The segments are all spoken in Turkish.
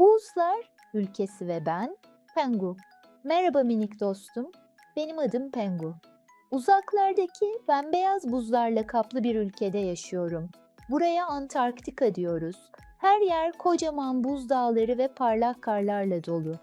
Buzlar ülkesi ve ben Pengu. Merhaba minik dostum. Benim adım Pengu. Uzaklardaki bembeyaz buzlarla kaplı bir ülkede yaşıyorum. Buraya Antarktika diyoruz. Her yer kocaman buz dağları ve parlak karlarla dolu.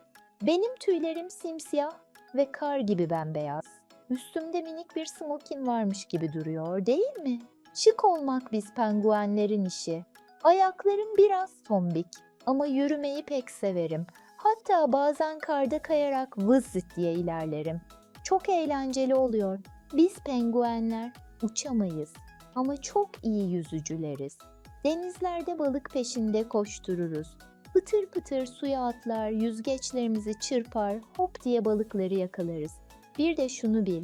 Benim tüylerim simsiyah ve kar gibi bembeyaz. Üstümde minik bir smokin varmış gibi duruyor, değil mi? Şık olmak biz penguenlerin işi. Ayaklarım biraz tombik ama yürümeyi pek severim. Hatta bazen karda kayarak vızıt diye ilerlerim. Çok eğlenceli oluyor. Biz penguenler uçamayız ama çok iyi yüzücüleriz. Denizlerde balık peşinde koştururuz. Pıtır pıtır suya atlar, yüzgeçlerimizi çırpar, hop diye balıkları yakalarız. Bir de şunu bil,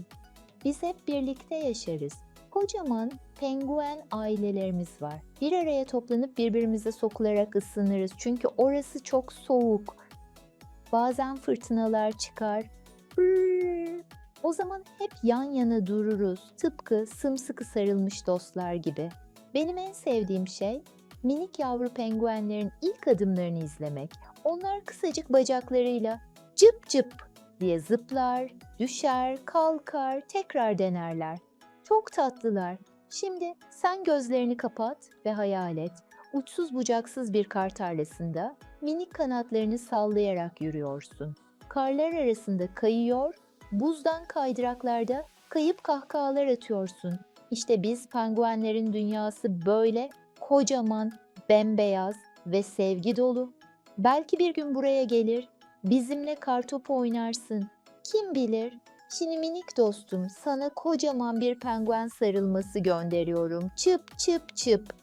biz hep birlikte yaşarız. Kocaman penguen ailelerimiz var. Bir araya toplanıp birbirimize sokularak ısınırız çünkü orası çok soğuk. Bazen fırtınalar çıkar. O zaman hep yan yana dururuz. Tıpkı sımsıkı sarılmış dostlar gibi. Benim en sevdiğim şey minik yavru penguenlerin ilk adımlarını izlemek. Onlar kısacık bacaklarıyla cıp cıp diye zıplar, düşer, kalkar, tekrar denerler. Çok tatlılar. Şimdi sen gözlerini kapat ve hayal et. Uçsuz bucaksız bir kar tarlasında minik kanatlarını sallayarak yürüyorsun. Karlar arasında kayıyor, buzdan kaydıraklarda kayıp kahkahalar atıyorsun. İşte biz penguenlerin dünyası böyle kocaman, bembeyaz ve sevgi dolu. Belki bir gün buraya gelir, bizimle kartopu oynarsın. Kim bilir? Şimdi minik dostum sana kocaman bir penguen sarılması gönderiyorum. Çıp çıp çıp.